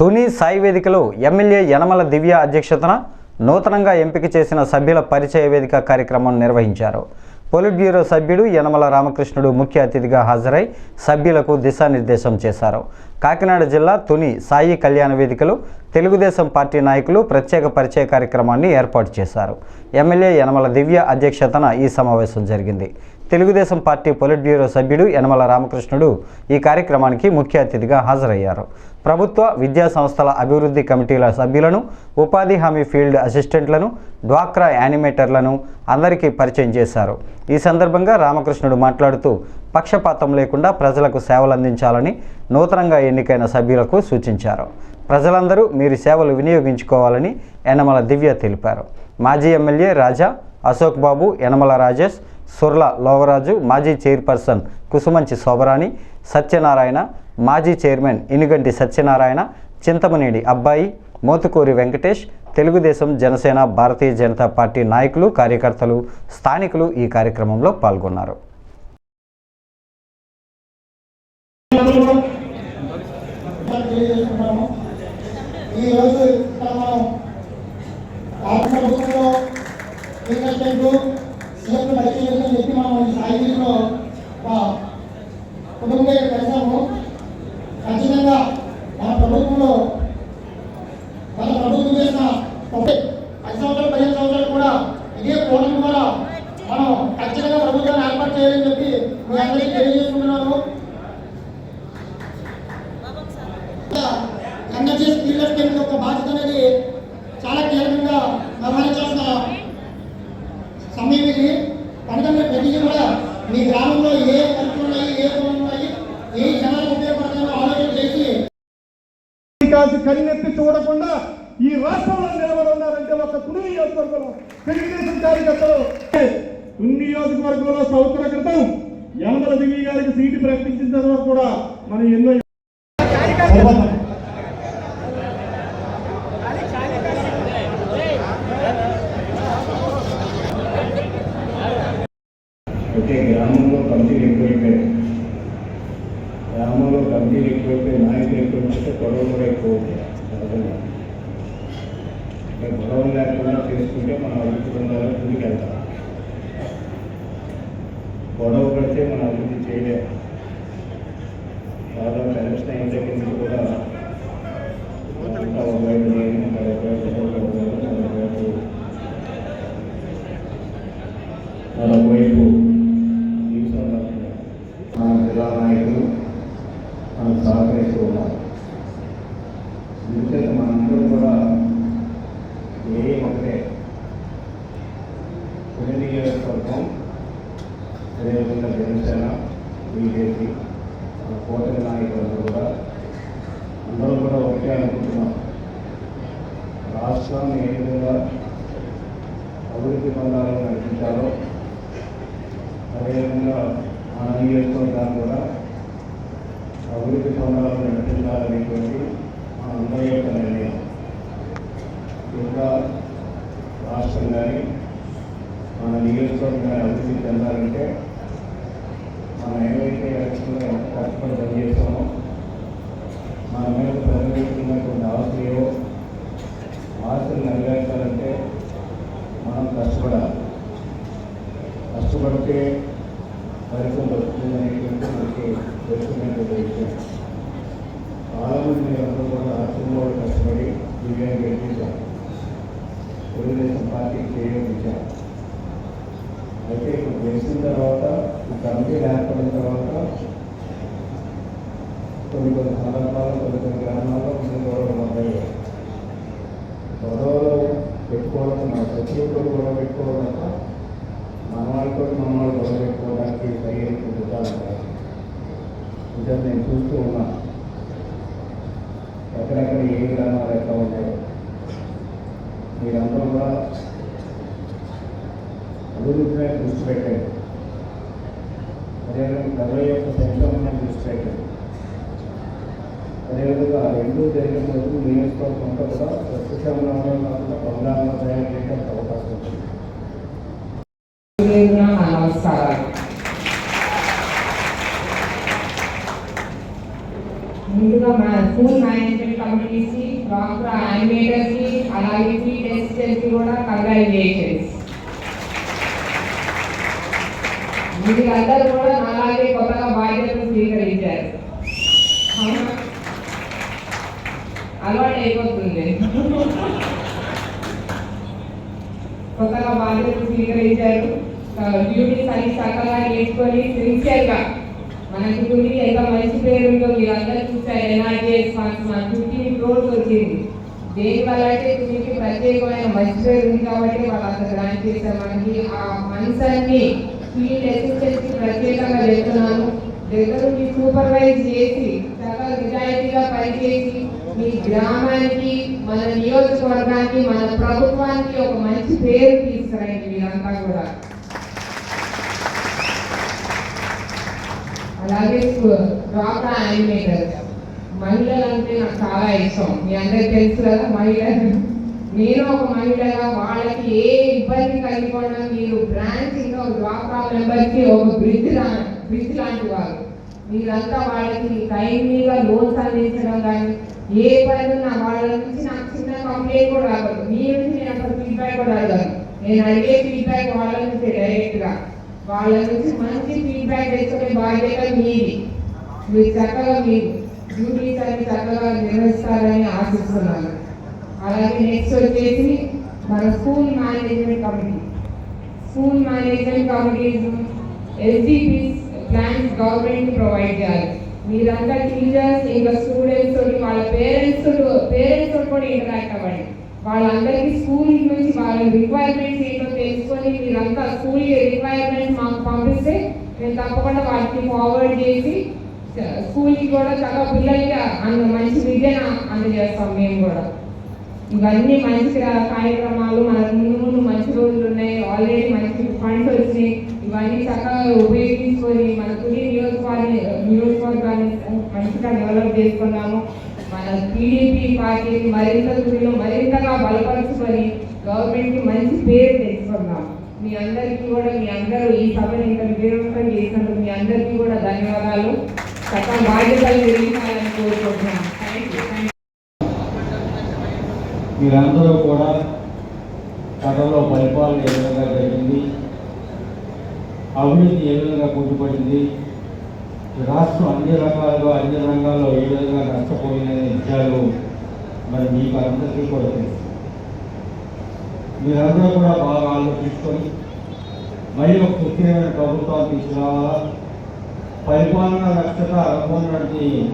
తుని సాయి వేదికలో ఎమ్మెల్యే యనమల దివ్య అధ్యక్షతన నూతనంగా ఎంపిక చేసిన సభ్యుల పరిచయ వేదిక కార్యక్రమం నిర్వహించారు. పొలిట్ బ్యూరో సభ్యుడు యనమల రామకృష్ణుడు ముఖ్య అతిథిగా హాజరై సభ్యులకు దిశానిర్దేశం చేశారు. కాకినాడ జిల్లా తుని సాయి కళ్యాణ వేదికలో తెలుగుదేశం పార్టీ నాయకులు ప్రత్యేక పరిచయ కార్యక్రమాన్ని ఏర్పాటు చేశారు. ఎమ్మెల్యే యనమల దివ్య అధ్యక్షతన ఈ సమావేశం జరిగింది. తెలుగుదేశం పార్టీ పొలిట్ బ్యూరో సభ్యుడు యనమల రామకృష్ణుడు ఈ కార్యక్రమానికి ముఖ్య అతిథిగా హాజరయ్యారు. ప్రభుత్వ విద్యా సంస్థల అభివృద్ధి కమిటీల సభ్యులను ఉపాధి హామీ ఫీల్డ్ అసిస్టెంట్లను డ్వాక్రా యానిమేటర్లను అందరికీ పరిచయం చేశారు. ఈ సందర్భంగా రామకృష్ణుడు మాట్లాడుతూ పక్షపాతం లేకుండా ప్రజలకు సేవలందించాలని నూతనంగా ఎన్నికైన సభ్యులకు సూచించారు. ప్రజలందరూ మీరు సేవలు వినియోగించుకోవాలని యనమల దివ్య తెలిపారు. మాజీ ఎమ్మెల్యే రాజా అశోక్ బాబు యనమల రాజేష్ సుర్ల లోవరాజు మాజీ చైర్పర్సన్ కుసుమంచి శోభరాణి సత్యనారాయణ మాజీ చైర్మన్ ఇనుగంటి సత్యనారాయణ చింతమనేడి అబ్బాయి మోతుకూరి వెంకటేష్ తెలుగుదేశం జనసేన భారతీయ జనతా పార్టీ నాయకులు కార్యకర్తలు స్థానికులు ఈ కార్యక్రమంలో పాల్గొన్నారు. ఈరోజు ఆత్మ మనం రాష్ట్ర ప్రభుత్వంలో శ్రీకృష్ణుడు సీఎం పరిశీలన చెప్పి మనం ఈ సాహిత్యంలో కుటుంబం కలిసాము ఖచ్చితంగా మన ప్రభుత్వంలో మన ప్రభుత్వం చేసిన తప్పే పది సంవత్సరాలు పదిహేను సంవత్సరాలు కూడా ఇదే కోణం ద్వారా మనం ఖచ్చితంగా ప్రభుత్వాన్ని ఏర్పాటు చేయాలని చెప్పి మీ అందరికీ తెలియజేసుకుంటున్నాను ఎనర్జీ స్కిల్లర్స్ కింద ఒక బాధ్యత అనేది చాలా కీలకంగా వ్యవహరించాల్సిన సమయం ఇది కనుక మీరు ప్రతిదీ కూడా మీ గ్రామంలో ఏ ఖర్చులు ఉన్నాయి ఏ పనులు ఉన్నాయి ఏ జనాలకు ఉపయోగపడతాయో ఆలోచన చేసి రాజు కన్నెత్తి చూడకుండా ఈ రాష్ట్రంలో నిలబడి ఉన్నారంటే ఒక తుని నియోజకవర్గంలో తెలుగుదేశం కార్యకర్తలు. తుని నియోజకవర్గంలో సంవత్సర క్రితం యమల దివి గారికి సీటు ప్రకటించిన తర్వాత కూడా మనం ఎన్నో అయితే గ్రామంలో కమిటీలు ఎక్కువైపోయాయి గ్రామంలో కమిటీలు ఎక్కువైపోయి నాయకులు ఎక్కువైపోతే గొడవలు కూడా ఎక్కువ అవుతాయి సహజంగా. అంటే గొడవలు లేకుండా చేసుకుంటే మనం అభివృద్ధి పొందాలని ముందుకు వెళ్తాం. గొడవ పడితే మనం అభివృద్ధి చేయలేము దాదాపు ఎలక్షన్ అయిన దగ్గర నుంచి కూడా అంతా మన జిల్లా నాయకులు మనకు సహకరిస్తూ ఉన్నారు ఎందుకంటే మనందరూ కూడా ఏ ఒకటే కొన్ని నియోజకవర్గం అదేవిధంగా జనసేన బీజేపీ మన కూటమి నాయకులందరూ కూడా అందరూ కూడా ఒకటే అనుకుంటున్నాం రాష్ట్రాన్ని ఏ విధంగా అభివృద్ధి పొందాలని నడిపించాలో అదేవిధంగా మన దాన్ని కూడా అభివృద్ధి పొందాలని నడిపించాలనేటువంటి మన అందరి యొక్క నిర్ణయం. ఇంకా రాష్ట్రం కానీ మన నియోజకవర్గం కానీ అభివృద్ధి చెందాలంటే మనం ఏమైతే ఎలక్షన్లో ఎంత కష్టపడి పనిచేస్తామో మన ఆశలు నెరవేర్చాలంటే మనం కష్టపడాలి. కష్టపడితే ఫలితం వస్తుంది అనేటువంటి మనకి తెలుసుకునేటువంటి విషయం చాలామంది మీరు అందరూ కూడా రాష్ట్రంలో కష్టపడి దివ్యాన్ని గెలిపించారు తెలుగుదేశం పార్టీ చేయించారు అయితే ఇప్పుడు గెలిచిన తర్వాత ఈ కమిటీలు ఏర్పడిన తర్వాత కొన్ని కొన్ని సందర్భాల్లో కొన్ని కొన్ని గ్రామాల్లో కొన్ని గౌరవం మొదలయ్యాయి. గొడవలు పెట్టుకోవడం మన శత్రువులు గొడవ పెట్టుకోవడం తప్ప మన వాళ్ళతో మన వాళ్ళు గొడవ పెట్టుకోవడానికి సరైన విధానం కాదు ఇంకా నేను చూస్తూ ఉన్నా ఎక్కడెక్కడ ఏ గ్రామాలు ఎట్లా ఉంటాయో మీరందరూ కూడా అభివృద్ధిపై దృష్టి పెట్టండి అదేవిధంగా ప్రజల యొక్క సంక్షేమం దృష్టి పెట్టండి అదేవిధంగా ఆ రెండు జరిగిన రోజు నియోజకవర్గం అంతా కూడా సస్యశ్యామలం కాకుండా బంగారంలో తయారు చేయడానికి అవకాశం ఉంటుంది దేవునా నా నమస్కారాలు ముందుగా మన స్కూల్ మేనేజ్మెంట్ కమిటీకి అలాగే ఫీల్డ్ అసిస్టెంట్ కూడా కంగ్రాచులేషన్స్ మీరందరూ కూడా అలాగే కొత్తగా బాధ్యతలు స్వీకరించారు అవునా? అలవాటు అయిపోతుంది కొత్తగా బాధ్యతలు స్వీకరించారు డ్యూటీస్ అన్ని చక్కగా నేర్చుకొని సిన్సియర్గా మనకి డ్యూటీ ఎంత మంచి పేరు ఉందో మీరందరూ చూసారు ఎన్ఆర్జీఎస్ ఫండ్స్ మన ఫిఫ్టీన్ క్రోర్స్ వచ్చింది. దేని వల్ల అంటే మీకు ప్రత్యేకమైన మంచి పేరు ఉంది కాబట్టి వాళ్ళు అంత గ్రాంట్ చేశారు. మనకి ఆ ఫండ్స్ అన్ని ఫీల్డ్ అసిస్టెంట్స్ ప్రత్యేకంగా చెప్తున్నాను దగ్గర సూపర్వైజ్ చేసి నిజాయితీగా పనిచేసి మీ గ్రామానికి మన నియోజకవర్గానికి మన ప్రభుత్వానికి ఒక మంచి పేరు తీసుకురండి మీరంతా కూడా. అలాగే డ్వాక్రా యానిమేటర్ మహిళలంటే నాకు చాలా ఇష్టం. మీ అందరికి తెలుసు కదా మహిళలు నేను ఒక మహిళగా వాళ్ళకి ఏ ఇబ్బంది కలిగకుండా మీరు బ్రాంచ్ ఇంకా డ్వాక్రా మెంబర్కి ఒక బ్రిడ్జ్ లా బ్రిడ్జ్ లాంటి వాళ్ళు. మీరంతా వాళ్ళకి టైమ్లీగా లోన్స్ అందించడం కానీ ఏ పని ఉన్నా వాళ్ళ నుంచి నాకు చిన్న కంప్లైంట్ కూడా రాకూడదు. మీ నుంచి నేను అసలు ఫీడ్బ్యాక్ కూడా అడగను. నేను అడిగే ఫీడ్బ్యాక్ వాళ్ళ నుంచి డైరెక్ట్గా వాళ్ళ నుంచి మంచి ఫీడ్బ్యాక్ తెచ్చుకునే బాధ్యత మీది. మీరు చక్కగా మీరు డ్యూటీస్ అన్ని చక్కగా నిర్వహిస్తారని ఆశిస్తున్నాను. అలాగే నెక్స్ట్ వచ్చేసి మన school management committee school management committees SDPs plans government provide చేయాలి మీరంతా టీచర్స్ ఇంకా స్టూడెంట్స్ తోటి వాళ్ళ పేరెంట్స్ పేరెంట్స్ తోటి కూడా ఇంటరాక్ట్ అవ్వండి. వాళ్ళందరికీ స్కూల్ నుంచి వాళ్ళ రిక్వైర్మెంట్స్ ఏంటో తెలుసుకొని మీరంతా స్కూల్ రిక్వైర్మెంట్స్ మాకు పంపిస్తే నేను తప్పకుండా వాటిని ఫార్వర్డ్ చేసి స్కూల్కి కూడా చాలా పిల్లలకి అంత మంచి విద్యను అందజేస్తాం మేము కూడా. ఇవన్నీ మంచి కార్యక్రమాలు మన ముందు ముందు మంచి రోజులు ఉన్నాయి. ఆల్రెడీ మంచి ఫండ్స్ వచ్చినాయి. ఇవన్నీ చక్కగా ఉపయోగించుకొని మన తుది నియోజకవర్గాన్ని నియోజకవర్గాన్ని మంచిగా డెవలప్ చేసుకున్నాము. మన టీడీపీ పార్టీని మరింత తుదిలో మరింతగా బలపరుచుకొని గవర్నమెంట్కి మంచి పేరు తెచ్చుకున్నాం. మీ అందరికీ కూడా మీ అందరూ ఈ సభను ఇంత విజయవంతం చేసినందుకు మీ అందరికీ కూడా ధన్యవాదాలు. చక్కగా బాధ్యతలు నిర్వహించాలని కోరుకుంటున్నాను మీరందరూ కూడా గతంలో పరిపాలన ఏ విధంగా జరిగింది? అభివృద్ధి ఏ విధంగా కూటుపడింది రాష్ట్రం అన్ని రంగాల్లో అన్ని రంగాల్లో ఏ విధంగా నష్టపోయిన విషయాలు మరి మీకు అందరికీ కూడా తెలుసు. మీరందరూ కూడా బాగా ఆలోచించుకొని మరియు ఒక సుస్థిరమైన ప్రభుత్వాన్ని తీసుకురావాలా? పరిపాలన రక్షత అనుకున్నటువంటి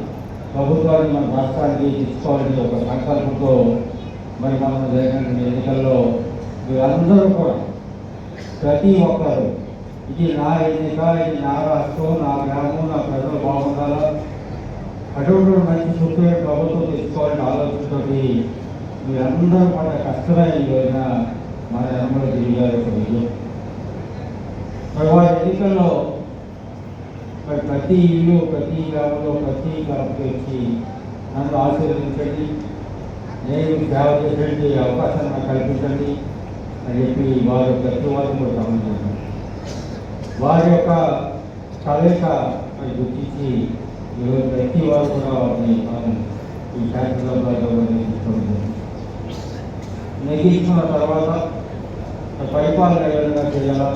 ప్రభుత్వాన్ని మన రాష్ట్రానికి తీసుకోవాలని ఒక సంకల్పంతో మరి మనం జరిగిన ఎన్నికల్లో మీరందరూ కూడా ప్రతి ఒక్కరు ఇది నా ఎన్నిక ఇది నా రాష్ట్రం నా గ్రామం నా ప్రజలు బాగుండాలా అటువంటి మంచి సుఖమైన ప్రభుత్వం తీసుకోవాలని ఆలోచనతోటి మీరందరూ పడ్డ కష్టమైన మన ఎనమల గిరి గారి యొక్క విజయం మరి వారి ఎన్నికల్లో మరి ప్రతి ఇల్లు ప్రతి గ్రామంలో ప్రతి గ్రామకి వచ్చి నన్ను ఆశీర్వదించండి. నేను సేవ చేసేటువంటి అవకాశాన్ని నాకు కల్పించండి అని చెప్పి వారు ప్రతి తీర్మానం కూడా గమనించాను వారి యొక్క కలయిక గుర్తించి ఈరోజు ప్రతి వారు కూడా వారిని మనం ఈ శాసనసభలో నిర్వహించుకోవడం నెగ్గించుకున్న తర్వాత పరిపాలన ఏ విధంగా చేయాలా?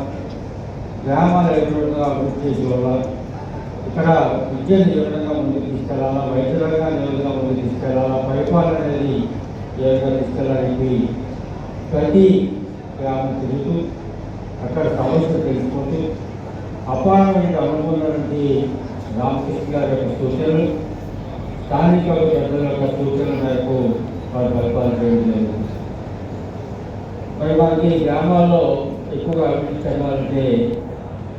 గ్రామాలు ఏ విధంగా అభివృద్ధి చేసేవాళ్ళ ఇక్కడ విద్యను ఏ విధంగా ముందుకు తీసుకెళ్ళాలా? వైద్య రంగాన్ని ఏ విధంగా ముందుకు తీసుకెళ్ళాలా? పరిపాలన అనేది ఏ విధంగా తీసుకెళ్ళడానికి ప్రతి గ్రామం తిరుగుతూ అక్కడ సమస్యలు తెలుసుకుంటూ అపారమైన అనుకున్నటువంటి రామకృష్ణ గారి యొక్క సూచనలు స్థానిక పెద్దల యొక్క సూచనల మేరకు వారు పరిపాలన చేయడం జరుగుతుంది మరి మనకి గ్రామాల్లో ఎక్కువగా అభివృద్ధి చెందాలంటే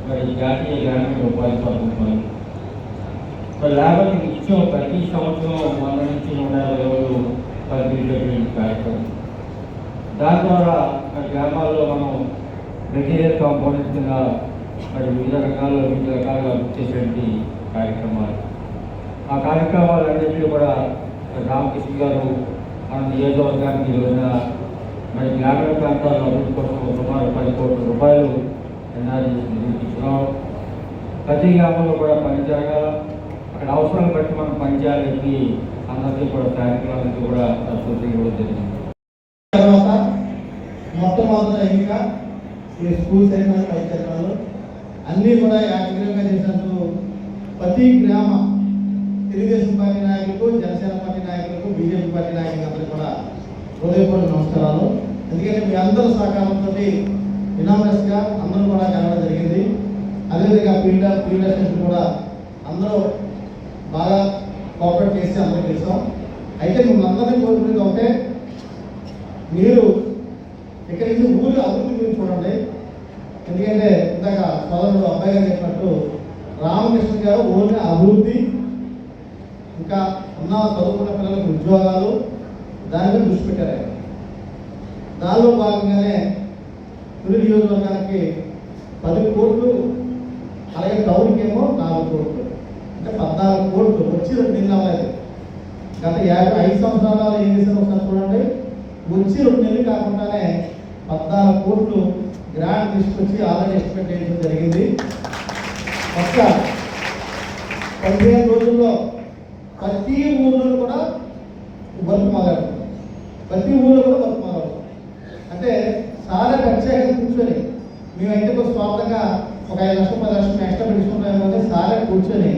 మరి జాతీయ గ్రామీణ ఉపాధి పథకం మరి లేబర్ నిత్యం ప్రతి సంవత్సరం మన నుంచి నూట యాభై రోజులు పరిపించేటువంటి కార్యక్రమం. దాని ద్వారా మరి గ్రామాల్లో మనం మెటీరియల్ కాంపోనెంట్ కింద మరి వివిధ రకాల వివిధ రకాలుగా వచ్చేటువంటి కార్యక్రమాలు. ఆ కార్యక్రమాలన్నింటినీ కూడా రామకృష్ణ గారు మన నియోజకవర్గానికి ఈరోజున రోజున మరి గ్రామీణ ప్రాంతాల్లో అభివృద్ధి కోసం సుమారు పది కోట్ల రూపాయలు ఎన్ఆర్జీ నిధులు ప్రతి గ్రామంలో కూడా పనిచేయగా అక్కడ అవసరం బట్టి మనం పనిచేయాలని అందరికీ కూడా కార్యక్రమాలకి కూడా సూచన ఇవ్వడం జరిగింది. తర్వాత మొట్టమొదటి ఇంకా ఈ స్కూల్ చైర్మన్ వైస్ అన్నీ కూడా యాక్టివ్గా చేసినందుకు ప్రతి గ్రామ తెలుగుదేశం పార్టీ నాయకులకు జనసేన పార్టీ నాయకులకు బీజేపీ పార్టీ నాయకులందరూ కూడా హృదయపూర్వక నమస్కారాలు. ఎందుకంటే మీ అందరూ సహకారంతో గా అందరూ కూడా గెలవడం జరిగింది. అదేవిధంగా ఫీల్డ్ ఫీల్డ్ అసిస్టెంట్ కూడా అందరూ బాగా కోఆపరేట్ చేసి అందరూ చేస్తాం అయితే మిమ్మల్ని అందరినీ కోరుకునేది ఒకటే మీరు ఇక్కడి నుంచి ఊరు అభివృద్ధి గురించి చూడండి ఎందుకంటే ఇందాక సోదరుడు అబ్బాయి గారు చెప్పినట్టు రామకృష్ణ గారు ఊరిని అభివృద్ధి ఇంకా ఉన్న చదువుకున్న పిల్లలకు ఉద్యోగాలు దాని మీద దృష్టి పెట్టారు ఆయన. దానిలో భాగంగానే తొలి నియోజకవర్గానికి పది కోట్లు అలాగే టౌన్కి ఏమో నాలుగు కోట్లు అంటే పద్నాలుగు కోట్లు. వచ్చి రెండు నెలలు అవ్వలేదు. గత యాభై ఐదు సంవత్సరాలు ఏం చేశారు ఒకసారి చూడండి. వచ్చి రెండు నెలలు కాకుండానే పద్నాలుగు కోట్లు గ్రాంట్ తీసుకొచ్చి ఆల్రెడీ ఎస్టిమేట్ చేయడం జరిగింది. ఒక్క పదిహేను రోజుల్లో ప్రతి ఊళ్ళో కూడా వర్క్ మొదలెడతాం ప్రతి ఊళ్ళో కూడా వర్క్ మొదలెడతాం అంటే చాలా ప్రత్యేకంగా కూర్చొని మేమైతే ఒక స్వార్థంగా ఒక ఐదు లక్షలు పది లక్షలు ఎక్స్ట్రా పెట్టుకుంటామేమో అంటే సారే కూర్చొని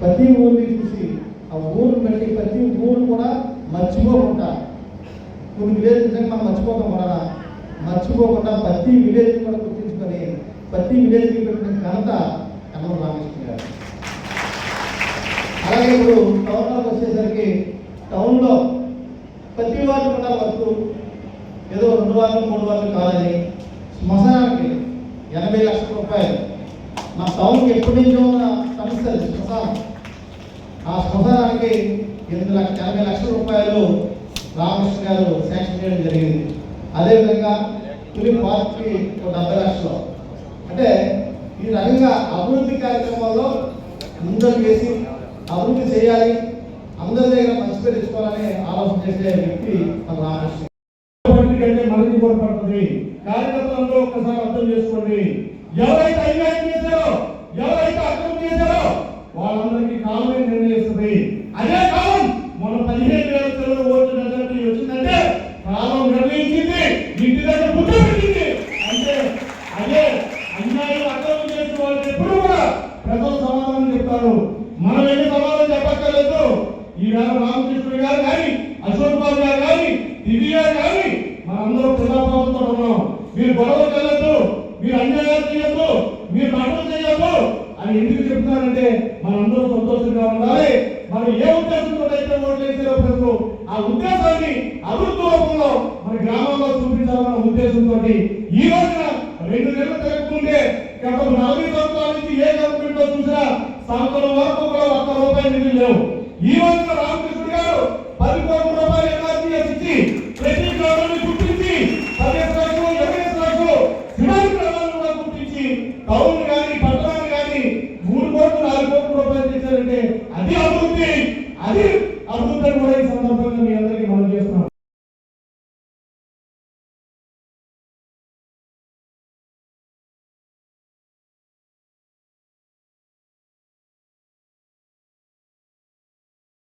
ప్రతి ఊరిని చూసి ఆ ఊరు బట్టి ప్రతి ఊరు కూడా మర్చిపోకుండా కొన్ని విలేజ్ నిజంగా మనం మర్చిపోతాం మర్చిపోకుండా ప్రతి విలేజ్ కూడా గుర్తించుకొని ప్రతి విలేజ్కి పెట్టిన ఘనత కన్నమ రామకృష్ణ గారు అలాగే ఇప్పుడు టౌన్లోకి వచ్చేసరికి టౌన్లో ప్రతి వార్డు కూడా వరకు ఏదో రెండు వార్లు మూడు వార్లు కాదని శ్మశానానికి ఎనభై లక్షల రూపాయలు. మా టౌన్కి ఎప్పటి నుంచో ఉన్న సమస్య శ్మశానం. ఆ శ్మశానానికి ఎనిమిది లక్ష ఎనభై లక్షల రూపాయలు రామకృష్ణ గారు శాంక్షన్ చేయడం జరిగింది. అదేవిధంగా తులి పార్క్కి ఒక డెబ్బై లక్షలు. అంటే ఈ రకంగా అభివృద్ధి కార్యక్రమాల్లో ముందరు వేసి అభివృద్ధి చేయాలి అందరి దగ్గర మంచి పేరు తెచ్చుకోవాలని ఆలోచన చేసే వ్యక్తి మన రామకృష్ణ కంటే మనకి కూడా కార్యకర్తలందరూ ఒక్కసారి అర్థం చేసుకోండి. ఎవరైతే అన్యాయం చేశారో ఎవరైతే అక్రమం చేశారో వాళ్ళందరికీ viver